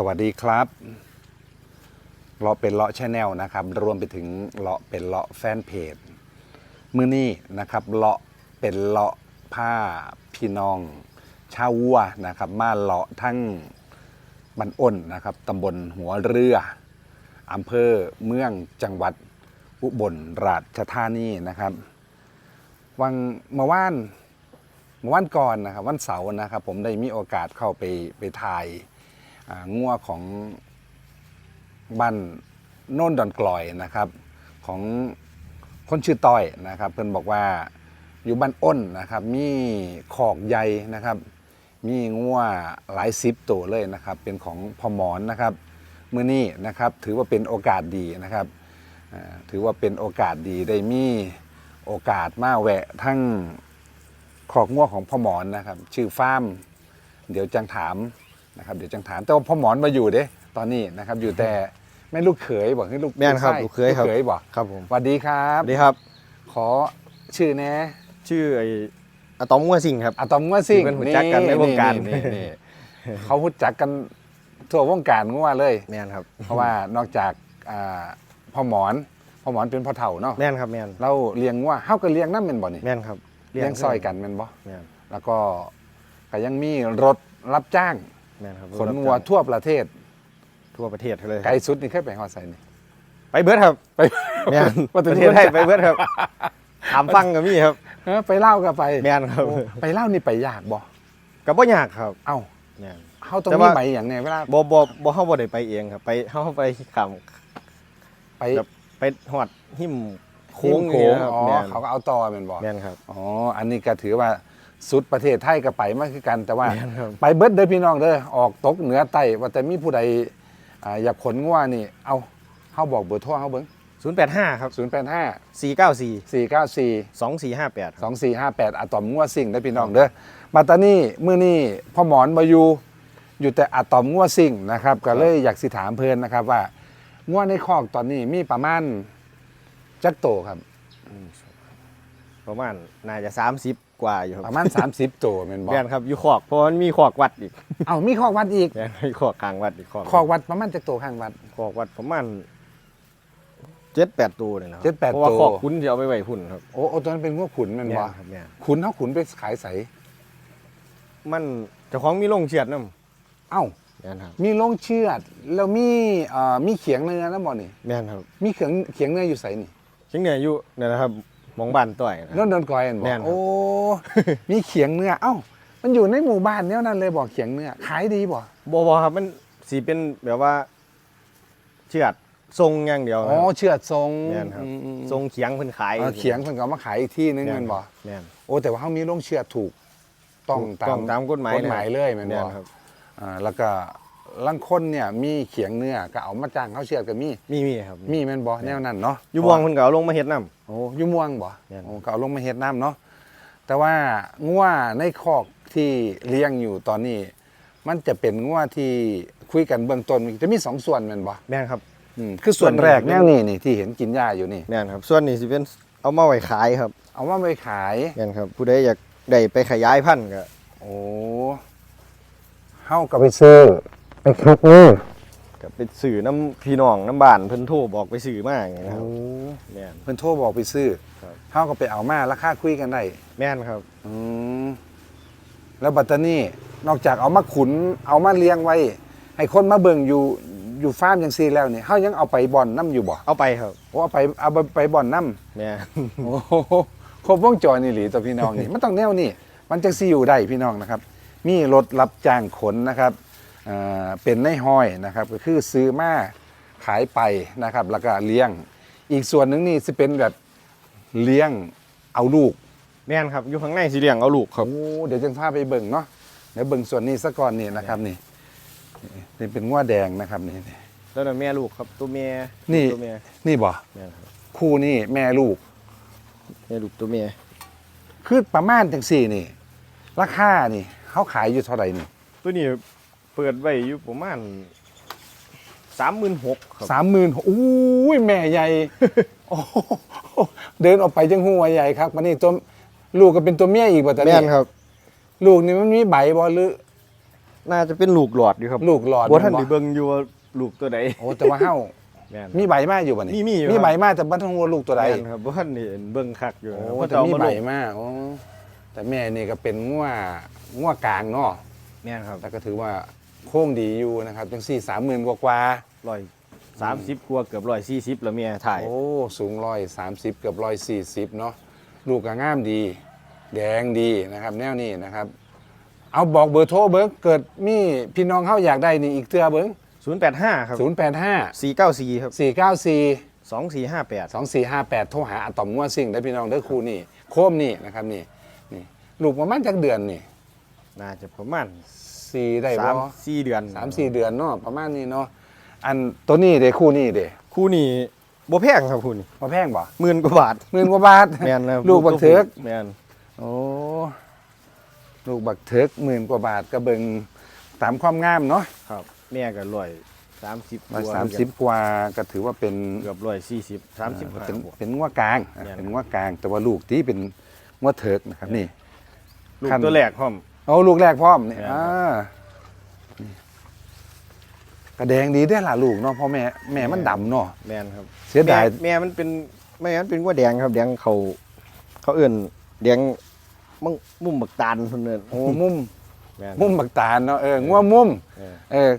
สวัสดีครับเลาะเป็นเลาะชาแนลนะครับ รวมไปถึงเลาะเป็นเลาะแฟนเพจมือนี้นะครับเลาะเป็นเลาะผ้าพี่น้องชาววัวนะครับ มาเลาะทั้งบันอ้นนะครับตำบลหัวเรืออำเภอเมืองจังหวัดอุบลราชธานีนะครับ วันเมื่านเมื่อวานก่อนนะครับวันเสาร์นะครับ ผมได้มีโอกาสเข้าไปไปถ่าย งัวของบ้านโน่นดอนกลอยนะครับของคนชื่อต้อยนะครับ เพิ่อนบอกว่าอยู่บ้านอ้นนะครับ มีขอกใหญ่นะครับ มีงัวหลายสิบตัวเลยนะครับ เป็นของพอหมอนนะครับมื้อนี้นะครับถือว่าเป็นโอกาสดีนะครับถือว่าเป็นโอกาสดีได้มีโอกาสมาแวะทั้งขอกงัวของพ่อหมอนนะครับ ชื่อฟาร์มเดี๋ยวจังถาม นะครับเดี๋ยวจังถามแต่ว่าพ่อหมอนมาอยู่เด้ตอนนี้นะครับอยู่แต่แม่ลูกเขยบอกให้ลูกแม่นครับไส้ลูกเขยครับ ลูกเขยบอกครับผมสวัสดีครับสวัสดีครับ ขอชื่อแน่ชื่อไอ้อะตอมงัวสิงครับ อะตอมงัวซิ่งที่เพิ่นรู้จักกันในวงการ นี่นี่นี่เขารู้จักกันทั่ววงการงัวเลย แม่นครับเพราะว่านอกจากอ่าพ่อหมอนพ่อหมอนเป็นพ่อเฒ่าเนาะแม่นครับแม่นเราเลี้ยงงัวเฮาก็เลี้ยงน้ำเป็นบ่นี่แม่นครับเลี้ยงซอยกันเป็นบ่ แม่นแล้วก็ก็ยังมีรถรับจ้าง แม่นครับขนงัวทั่วประเทศ ทั่วประเทศเลยไกลสุดนี่เคยไปฮอดไสนี่ไปเบิร์ดครับไปแม่นว่าแต่ประเทศไทยไปเบิร์ดครับถามฟังก็มีครับเออไปเล่าก็ไปแม่นครับโอ้ไปเล่านี่ไปยากบ่ก็บ่ยากครับ เอ้าแม่นเฮาต้องแต่มีว่าไหมอย่างแน่เวลาบ่บ่บ่เฮาบ่ได้ไปเองครับ ไปเฮาไปขามไปแบบไปฮอดหิมโค้โค้งงนี่โค้งนะครับอ๋อแม่นเขาก็เอาต่อแม่นบ่แม่นครับอ๋ออันนี้ก็ถือว่า สุดประเทศไทยก็ไปมาคือกัน แต่ว่าแม่นครับไปเบิดเด้อพี่น้องเด้อออกตกเหนือใต้ว่าแต่มีผู้ใดอ่าอยากขนงัวนี่ เอาเฮาบอกเบอร์โทรเฮาเบิ่ง085 ครับ 085 494 494 2458ครับ2458อะตอมงัวซิ่งได้อพี่น้องเด้อมาตอนนี้มื้อนี้พ่อหมอนบ่อยู่อยู่แต่อะตอมงัวซิ่งนะครับก็เลยอยากสิถามเพิ่นนะครับว่างัวในคอกตอนนี้มีประมาณจักโตครับประมาณน่าจะ 30 กว่าอยู่คปรับระมาณ 30โตแม่นบ่แม่นครับอยู่ขอกเพราะมันมีขอกวัดอีกเอ้ามีคอกวัดอีกแม่นมีขอกกลางวัดอีกขอกคอกวัดประมาณจักโตข้างวัดขอกวัดประมาณเจ็ดแปดตัวเลยนะครัเจ็ดแปดเพราะว่าตัวขอกคุ้นจะเอาไปไว้พุ่นครับโอ้โอ้ตัวนั้นเป็นงัวขุนแมันบ่ครับแม่นขุนเขาขุนไปขายใสมันเจ้าของมีโรงเชือดน้เอ้าำแม่นครับมีโรงเชือดแล้วมีเอ่อมีเขียงเนื้อนะบ่นี่แม่นครับ มีเขียงเขียงเนื้ออยู่ใสนี่ชิงเนี่ยอยู่เนี่ยนะครับห มองบ้านต่อยนะนนเดินกอยอันบ่แม่นครับโอ้ มีเขียงเนื้อ เอ้า มันอยู่ในหมู่บ้านเนี้ยนั่นเลยบอกเขียงเนื้อ ขายดีบ่บอบครับมันสีเป็นแบบว่า เชือดทรงอย่างเดียวอ๋อ ครับเชือดทรงแม่นครับอืมอืมทรงเขียงเพิ่นขายเอาเขียงเพิ่นก็เอามาขายอีกที่นึงแมันบ่ แม่น โอ้แต่ว่าเขามีโรงเชือดถูกต้องตาต้มองตามกฎหมายกฎหมายเลยแม่นบ่ครับ อ่าแล้วก็ลังคนเนี่ยมีเขียงเนื้อก็เอามาจ้างเขาเชือดก็มีมีมีครับมีแม่นบ่แนวนั้นเนาะอยู่วงเพิ่นก็เอาลงมาเฮ็ดน้ โอ้อยู่ม่วงบ่แม่น โอ้ก็เอาลงมาเฮ็ดน้ำเนาะแต่ว่างัวในคอกที่เลี้ยงอยู่ตอนนี้ มันจะเป็นงัวที่คุยกันเบื้องต้นมันจะมีสองส่วนแม่นบ่ำแม่นครับ อืมคือส่วนส่วนแรกหนึ่แนงวนี้นี่ที่เห็นกินหญ้าอยู่นี่ แม่นครับ ส่วนนี้สิเป็นเอามาไว้ขายครับเอาว่าไปขาย แม่นครับผู้ใดอยากได้ไปขยายพันธุ์ก็โอ้เฮาก็ไปซื้อไปคลุกนี่ ก็ไปสื่อน้ำพี่น้องน้ำบ้านเพิ่นโทรบอกไปสื่อมาอย่างเงี้ยนะครับโอ้แม่น เพิ่นโทรบอกไปซื้อครับ เฮาก็ไปเอามาราคาคุยกันได้แม่นครับ อืมแล้วบัตตานี่นอกจากเอามาขุนเอามาเลี้ยงไว้ ให้คนมาเบิ่งอยู่อยู่ฟาร์มจังซี่แล้วนี่เฮายังเอาไปบ่อนน้ำอยู่บ่เอาไปครับโอ้เอาไปเอาไปไปบ่อนน้ำ แม่น โอ้โหครบวงจรนี่หลีตัวพี่น้องนี่ มันต้องแนวนี่มันจังสิอยู่ได้พี่น้องนะครับ มีรถรับจ้างขนนะครับ เอ่อเป็นในห้อยนะครับก็คือซื้อมาขายไปนะครับแล้วก็เลี้ยง อีกส่วนหนึ่งนี่จะเป็นแบบเลี้ยงเอาลูกแม่นครับอยู่ข้างในสีเหลืองเอาลูกครับโอ้เดี๋ยวจะพาไปเบิ่งเนาะเดี๋ยวเบิ่งส่วนนี้ซะก่อนนี่นะครับนี่นี่เป็นง้วแดงนะครับนี่นี่แล้วน่ะแม่ลูกครับตัวแม่นี่ตัวแม่นี่บ่แม่นครับคู่นี่แม่ลูกแม่ลูกตัวแม่คือประมาณจังสี่นี่ ราคานี่เขาขายอยู่เท่าไหร่นี่ตัวนี้ เปิดไว้อยู่ประมาณสามหมื่นหกครับสามหมื่นอู้ยแม่ใหญ่ โอ้โหเดินออกไปจังหัวใหญ่ครับวันนี้ตัวลูกก็เป็นตัวเมียอีกบ่ตอนแม่นี้นครับ ลูกนี่มันมีใบบ่หรือ น่าจะเป็นลูกหลอดอยู่ครับลูกหลอดบ่ท่านแม่ได้บ่เบิ่งอยู่ว่าลูกตัวใดโอ้แต่ว่าเฮาแม่น มีใบมาอยู่บ่นี่มีมีอยู่มีครับใบมาแต่บ่ทันรู้ว่าลูกตัวใดแม่นครับบ่ท่านได้เห็นเบิ่งคักอยู่โอ้ครับแต่เจ้ามีมาใบลงมาโอ้แต่แม่นี่ก็เป็นงัวงัวกลางเนาะ แม่นครับ แต่ก็ถือว่า โค้งดีอยู่นะครับจังสี่สามหมื่นกว่ากว่าร้อยสามสิบกว่าเกือบร้อยสี่สิบแล้วเมียถ่ายโอ้สูงร้อยสามสิบเกือบร้อยสี่สิบเนาะลูกก็งามดี แดงดีนะครับ แนวนี้นะครับ เอาบอกเบอร์โทรเบิ้งเกิดมีพี่น้องเขาอยากได้นี่อีกเทื่อเบิ้งศูนย์แปดห้าครับศูนย์แปดห้าสี่เก้าสี่ครับ สี่เก้าสี่สองสี่ห้าแปดสองสี่ห้าแปดโทรหาอะตอมงัวซิ่งได้พี่น้องเด้อครูนี่ โคมนี่นะครับนี่นี่ลูกประมาณจักเดือนนี่น่าจะประมาณ สี่ได้สาบ่มสี่เดือนสามสี่เดือนเนาะประมาณนี้เนาะอันตัวนี้เด้คู่นี้เด้คู่นี้บ่แพงครับคู่นี้มาแพงบ่หมื่นกว่าบาทหมื่นกว่าบาท แม่นครับลูกบักเถิก แม่นโอ้ลูกบักเถิกหมื่นกว่าบาทก็เบิงตามความงามเนาะครับแม่ก็ร้อยสามสิบร้อยสามสิบกว่าก็ถือว่าเป็นเกือบร้อยสี่สิบสามสิบเอ่อห้าเป็นบวกเป็นงวกลางอะแม่นเป็นงวกลาง แต่ว่าลูกที่เป็นงวเถิกนะครับนี่ ลูกขั้น ตัวแรกพร้อม เอาลูกแรกพร้อมนี่แม่นครับอ่านี่กระแดงดีได้อล่ะลูกเนาะเพราะแม่แม่มันดำเนาะแม่นครับ เสียดายแม่แม่มันเป็นแม่มันเป็นว่าแดงครับ แดงเขาเขาเอื่นแดงมังมุมบักตาลคนเอื่นโอ้มุมแม่นมุมบักตาลเนาะเอองัวมุมเออเออ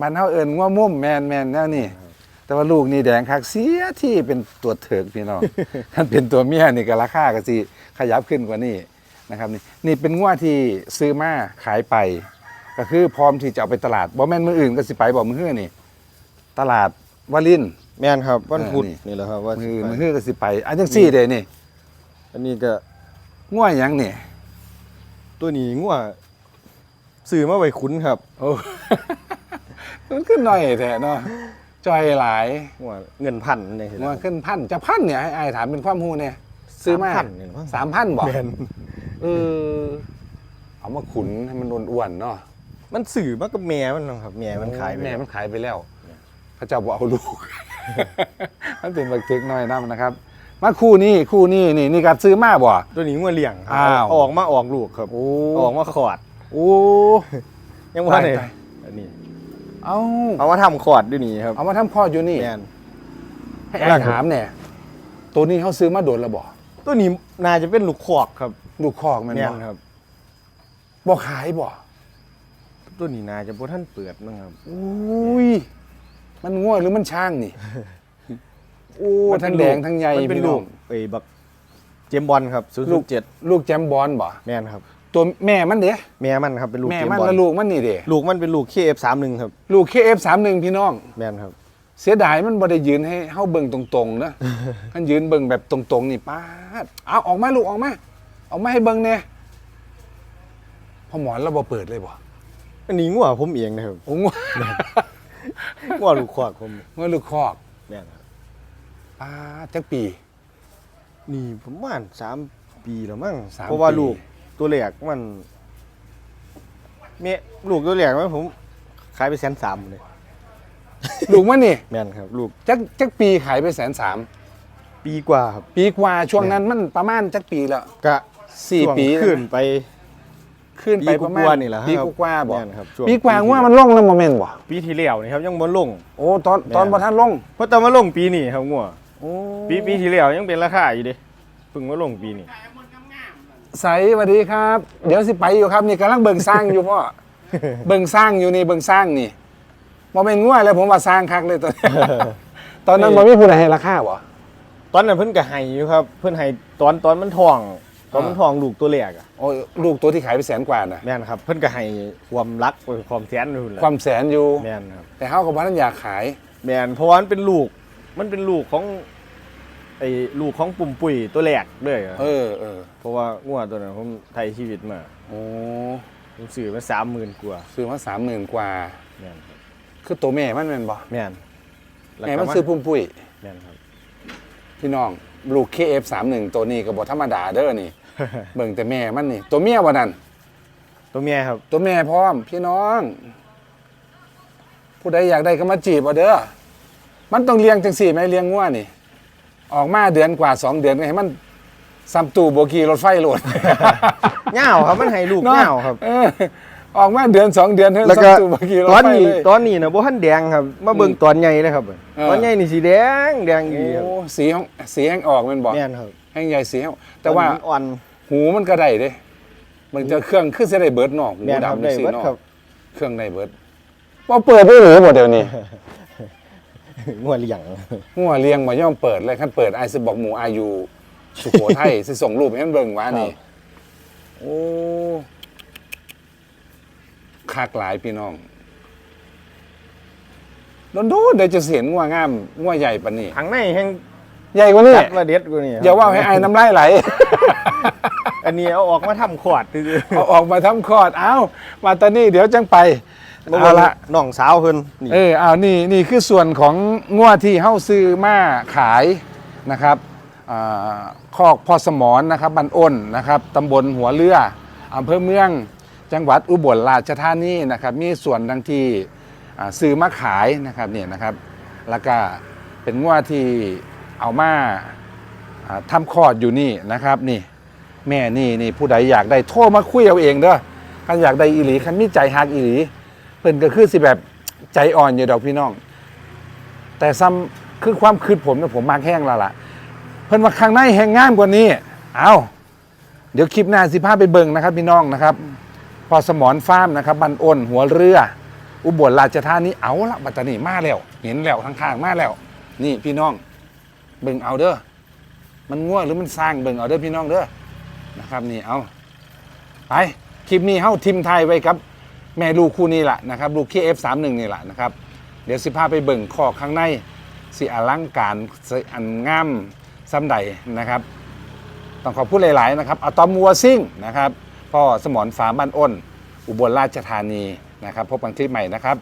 มันเฮาเอิ้นงัวมุมแมนแมนแนวนี่ครับแต่ว่าลูกนี่แดงคักเสียที่เป็นตัวเถิกพี่น้องถ้าเป็นตัวเมียนี่ก็ราคาก็สิขยับขึ้นกว่านี้ นะครับนี่นี่เป็นงัวที่ซื้อมาขายไป ก็คือพร้อมที่จะเอาไปตลาดบ่แม่นมืออื่นก็สิไปบ่มือฮื้อนี่ตลาดวาริน แม่นครับวันพุธเออนี่ นี่แหละครับว่ามือสิอื่นไปมือฮื้อก็สิไป อันจังซี่เด้นี่อันนี้ก็งัวหยังนี่ตัวนี้งัวซื้อมาไว้คุ้นครับโอ้ มันขึ้นหน่อยแท้เนาะจอยหลายงัวเงินพันนี่สิงัวขึ้นพันจะพันเนี่ยให้อายถามเป็นความฮู้เนี่ยซื้อมาพันนี่มั้ง สามพันบ่แม่น เออ เอามาขุนให้มันอ้วนๆเนาะมันสื่อมากับแม่มันเนาะครับแม่มันขายไปแม่แล้วมันขายไปแล้ว พระเจ้าบอกเอาลูก มันเป็นบักทึกน้อยน้ำนะครับ มาคู่นี้คู่นี้นี่นี่การซื้อมาบ่ตัวนี้งัวเลี้ยงครับอ้าวออกมาออกลูกครับโอ้ออกมาขอดโอ้ยังว่าเลยตายอันนี้เอาเอามาทำขอดด้วยนี่ครับ เอามาทำคลอดอยู่นี่แม่นให้อายถามเนี่ยตัวนี้เขาซื้อมาโดนแล้วบ่ตัวนี้น่าจะเป็นลูกขอกครับ ลูกคอกแมันแม่บ่นครับบ่ขายบ่ตัวนี้น่าจะบ่ท่านเปิดมั้งครับอุ้ยมันง่วหรือมันช่างนี่ โอ้มันทั้งแดงทั้งใหญ่มันเป็นพี่น้ลูองกเอ้ยบักเจมส์บอลครับลูก007ลูกแจมบอลบ่แม่นครับ ตัวแม่มันเด้แม่มันครับเป็นลูกแม่เจมมันส์บอลและลูกมันนี่เด้ลูกมันเป็นลูก KF31 ครับ ลูก KF31 พี่น้อง แม่นครับ เสียดายมันบ่ได้ยืนให้เฮาเบิ่งตรงๆนะ มันยืนเบิ่งแบบตรงๆนี่ป้าดเอาออกมาลูกออกมา ออกมาให้เบิ่งแน่พอหมอนเราบ่เปิดเลยบ่อันนี้งัวผมเองนะครับโอ้งัวงัวลูกขอกผมงัวลูกคอกแม่นครับป้าดจักปี นี่ผมว่าสามปีแล้วมั้งสามเพราะว่าปี ลูกตัวแรกมันแม่ลูกตัวแรกมันผมขายไปแสนสามเลยลูกมันนี่แม่นครับ ลูกจักจักปีขายไปแสนสามปีกว่าครับ ปีกว่าช่วงนั้นมันประมาณจักปีแล้วกะ สี่ช่วงปีขึ้นไปขึ้นไปประมาณปีกว่าๆนี่แหละปีครับกว่าๆบ่แม่นครับช่วงปีกว่าปีที่ว่ามันลงแล้วโมเมนต์บ่ปีที่แล้วนี่ครับยังบ่ลงโอ้ตอนตอนแม่นบ่ทันลงเพราะตอนมาลงปีนี้ครับงัวโอ้ปีปีที่แล้วยังเป็นราคาอยู่เดิเพิ่งมาลงปีนี้ใสสวัสดีครับ เดี๋ยวสิไปอยู่ครับนี่กำลังเบิ่งสร้างอยู่พ่อเบิ่งสร้างอยู่นี่เบิ่งสร้างนี่บ่เป็นง่วยเลยผมว่าสร้างคักเลยตอนนี้ตอนนั้นบ่มีผู้ใดให้ราคาบ่ตอนนั้นเพิ่นก็ให้อยู่ครับ เพิ่นให้ตอนตอนมันทอง ตอนมันอ่าทองลูกตัวแรกอะโอ้ยลูกตัวที่ขายไปแสนกว่าน่ะแม่นครับเพิ่นก็ให้ความรักความแสนนู่นแหละความแสนอยู่แม่นครับแต่เฮาก็บ่ทันอยากขายแม่นเพราะว่ามันเป็นลูก มันเป็นลูกของไอ้ลูกของปุ่มปุ๋ยตัวแรกเลยอะเออเออเพราะว่างัวตัวนั้นผมไทยชีวิตมาโอ้ผมซื้อมาสามหมื่นกว่าซื้อมา30,000กว่าแม่นครับคือตัวแม่มันแม่นบ่แม่นล้วแม่ก็มันซื้อพุ่มปุ้ยแม่นครับพี่น้อง ลูก KF31 ตัวนี้ก็บ่ธรรมดาเด้อนี่ เบิ่งแต่แม่มันนี่ ตัวเมียบ่นั่น ตัวเมียครับ ตัวแม่พร้อม พี่น้อง ผู้ใดอยากได้ก็มาจีบเอาเด้อมันต้องเลี้ยงจังสี่ไหมเลี้ยงงัวนี่ ออกมาเดือนกว่าสองเดือนก็ให้มันซัมตูโบกีรถไฟโหลด เหงาครับมันให้ลูกเหงาครับ เออ ออกมาเดือนสองเดือนเท่าแล้วสัก็ตูเมื่อกี้เราตอนไปนี้เลย ตอนนี้นะบ่ทันแดงครับ มาเบิ่งอืมตอนใหญ่เลยครับเออตอนใหญ่นี่สีแดงแดงอยู่โอ้ครับสีของสีแห้งออกแมันบอกแม่นครับแห้งใหญ่สีแห้งแต่ว่าตอนนี้มันอ่อนหูมันก็ได้เด้มันจะเครื่องขึ้นเสได้เบิร์ดนอกหูแม่นครับดำได้สีเบิดนอกครับเครื่องได้เบิร์ดว่าเปิดได้หรือหมดเดี๋ยวนี้งัวเลี้ยงหัวเลี้ยงมาย่อมเปิดเลยขั้นเปิดไอซ์บอกหมูอายุสุโขทัย สิส่งรูปให้มันเบิ่งว่านี่ครับโอ้ คากหลายพี่น้องโดนดูเดี๋ยวจะเสียนงัวงามงัวใหญ่ปานนี้ข้างในแห้งใหญ่กว่านี้จัดว่าเด็ดกว่านี้ครับอย่าว่าให้ไอ้น้ำลายไหล อันนี้เอาออกมาทำขวดซื่อเอาออกมาทำคลอด เอ้า มาตอนนี้เดี๋ยวจังไปๆบ่เอาละน้องสาวเพิ่นนี่เออเอานี่นี่คือส่วนของงวดที่เฮ้าซื้อมาขายนะครับอ่าคอกพ่อสมอนนะครับบันอ้นนะครับตำบลหัวเรืออำเภอเมือง จังหวัดอุบลราชธานีนะครับมีส่วนดังที่ซื้อมาขายนะครับเนี่ยนะครับ แล้วก็เป็นงวดที่เอามาอ่าทำคลอดอยู่นี่นะครับนี่แม่นี่นี่ผู้ใดอยากได้โทรมาคุยเอาเองเด้อคันอยากได้อีหลีคันมีใจฮักอีหลีเพิ่นก็คือสิแบบใจอ่อนอยู่ดอกพี่น้อง แต่ซ้ำคือความคืดผมเนี่ยผมมากแห้งแล้วล่ะ เพิ่นว่าข้างในแห้งง่ามกว่านี้ เอาเดี๋ยวคลิปหน้าสิพาไปเบิ่งนะครับพี่น้องนะครับ พอสมอนฟาร์มนะครับบันอ้นหัวเรือ อุบลราชธานีเอาละบัตตานีมาแล้ว เห็นแล้วข้างๆมาแล้ว นี่พี่น้องเบิ่งเอาเด้อมันง่วงหรือมันสร้างเบิ่งเอาเด้อพี่น้องเด้อนะครับนี่เอาไปคลิปนี้เฮ้าทิมไทยไว้ครับ แม่ลูกคู่นี้แหละนะครับลูก KF31 นี่แหละนะครับ เดี๋ยวสิพาไปเบิ่งคอกข้างในสิอลังการสิอันงามซ้ำใดนะครับ ต้องขอบคุณหลาย ๆ นะครับอะตอมวัวซิ่งนะครับ พ่อสมรฟาร์มบ้านอ้น อุบลราชธานีนะครับ พบกันคลิปใหม่นะครับ